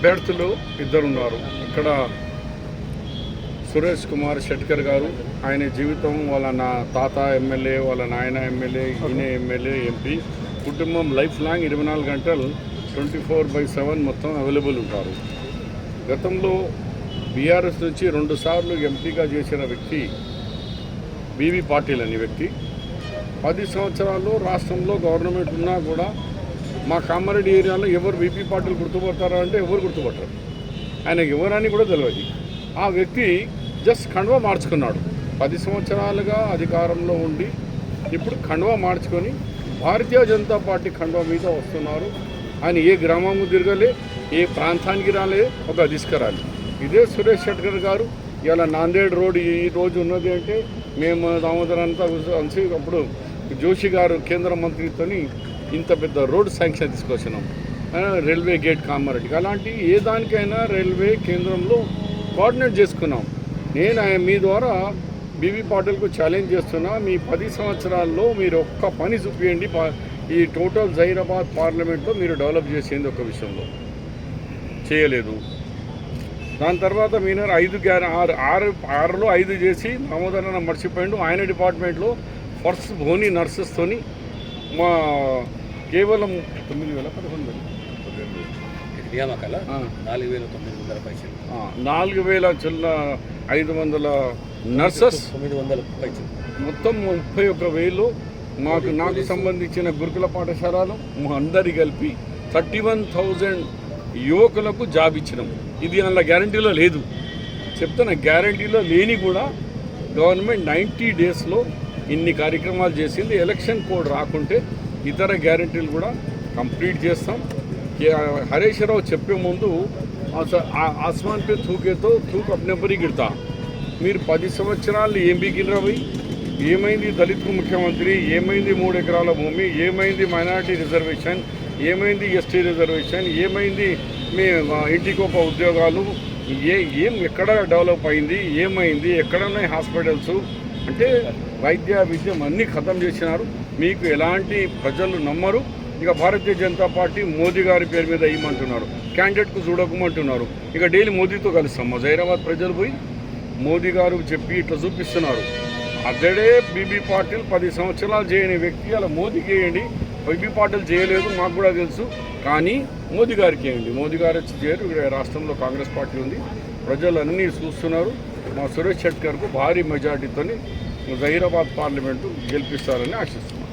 అభ్యర్థులు ఇద్దరు ఉన్నారు ఇక్కడ సురేష్ కుమార్ షెట్కర్ గారు ఆయన జీవితం వాళ్ళ నా తాత ఎమ్మెల్యే వాళ్ళ నాయన ఎమ్మెల్యే ఈయన ఎమ్మెల్యే ఎంపీ. కుటుంబం లైఫ్ లాంగ్ ఇరవై నాలుగు గంటలు ట్వంటీ ఫోర్ బై సెవెన్ మొత్తం అవైలబుల్ ఉంటారు. గతంలో బీఆర్ఎస్ నుంచి రెండుసార్లు ఎంపీగా చేసిన వ్యక్తి బీవీ పాటిల్ అనే వ్యక్తి. పది సంవత్సరాల్లో రాష్ట్రంలో గవర్నమెంట్ ఉన్నా కూడా మా కామారెడ్డి ఏరియాలో ఎవరు బీపీ పార్టీలు గుర్తుపడతారా అంటే ఎవరు గుర్తుపట్టరు ఆయనకు ఎవరని కూడా తెలియదు ఆ వ్యక్తి జస్ట్ కండువా మార్చుకున్నాడు. పది సంవత్సరాలుగా అధికారంలో ఉండి ఇప్పుడు కండువా మార్చుకొని భారతీయ జనతా పార్టీ కండువా మీద వస్తున్నారు. ఆయన ఏ గ్రామము తిరగలే ఏ ప్రాంతానికి రాలే ఒక తీసుకురాలి ఇదే సురేష్ షెట్కర్ గారు ఇలా నాందేడ్ రోడ్ ఈ రోజు ఉన్నది అంటే మేము దామోదరంతా అంతా అప్పుడు జోషి గారు కేంద్ర మంత్రితోని ఇంత పెద్ద రోడ్ శాంక్షన్ తీసుకొచ్చినాం. రైల్వే గేట్ కామారెడ్డికి. అలాంటి ఏ దానికైనా రైల్వే కేంద్రంలో కోఆర్డినేట్ చేసుకున్నాం. నేను ఆయన మీ ద్వారా బీవీ పాటిల్కు ఛాలెంజ్ చేస్తున్నా. మీ పది సంవత్సరాల్లో మీరు ఒక్క పని చూపించండి ఈ టోటల్ జైరాబాద్ పార్లమెంట్లో మీరు డెవలప్ చేసేది ఒక విషయంలో. చేయలేదు. దాని తర్వాత మీరు ఐదు గ్యార ఆరు ఆరు ఆరులో ఐదు చేసి దామోదరన మర్చిపోయిండు. ఆయన డిపార్ట్మెంట్లో ఫస్ట్ భోని నర్సెస్తోని మా కేవలం తొమ్మిది వేల పదకొండు వేలు. నియామకాల. నాలుగు వేల తొమ్మిది వందల పైసలు. నాలుగు వేల చిల్ల ఐదు వందల నర్సెస్. తొమ్మిది వందల పైసలు. మొత్తం ముప్పై ఒక్క వేలు మాకు నాకు సంబంధించిన గురుకుల పాఠశాలలు మా అందరి కలిపి థర్టీ వన్ థౌజండ్ యువకులకు జాబ్ ఇచ్చినాం. ఇది అందులో గ్యారంటీలో లేదు. చెప్తున్నా గ్యారంటీలో లేని కూడా గవర్నమెంట్ నైంటీ డేస్లో ఇన్ని కార్యక్రమాలు చేసింది. ఎలక్షన్ కోడ్ రాకుంటే ఇతర గ్యారంటీలు కూడా కంప్లీట్ చేస్తాం. కే- హరీష్ రావు చెప్పే ముందు ఆ- ఆస్మాన్ పే తూకేతో తూకు అప్నే గిడతా. మీరు పది సంవత్సరాలు ఏం బీకినరా ఏమైంది దళిత్ ముఖ్యమంత్రి? ఏమైంది మూడు ఎకరాల భూమి? ఏమైంది మైనారిటీ రిజర్వేషన్? ఏమైంది ఎస్టీ రిజర్వేషన్? ఏమైంది మీ ఆ, ఉద్యోగాలు? ఏ ఏం ఎక్కడ డెవలప్ అయింది? ఏమైంది? ఎక్కడ ఉన్నాయి హాస్పిటల్స్? అంటే వైద్య విద్యం అన్నీ ఖతం చేసినారు. మీకు ఎలాంటి ప్రజలు నమ్మరు. ఇక భారతీయ జనతా పార్టీ మోదీ గారి పేరు మీద ఇవ్వమంటున్నారు క్యాండిడేట్కు చూడకమంటున్నారు. ఇక డైలీ మోదీతో కలుస్తాం. మా జైరాబాద్ ప్రజలు పోయి మోదీ గారు చెప్పి ఇట్లా చూపిస్తున్నారు. అతడే బీబీ పాటిల్ పది సంవత్సరాలు చేయని వ్యక్తి. అలా మోదీకి వేయండి. బీబీ పాటిల్ చేయలేదు మాకు కూడా తెలుసు. కానీ మోదీ గారికి వేయండి. మోదీ గారు వచ్చి చేయరు. రాష్ట్రంలో కాంగ్రెస్ పార్టీ ఉంది. ప్రజలు అన్నీ చూస్తున్నారు. మా సురేష్ షెట్కర్కు భారీ మెజార్టీతో జహీరాబాద్ పార్లమెంటు గెలిపిస్తారని ఆశిస్తున్నాను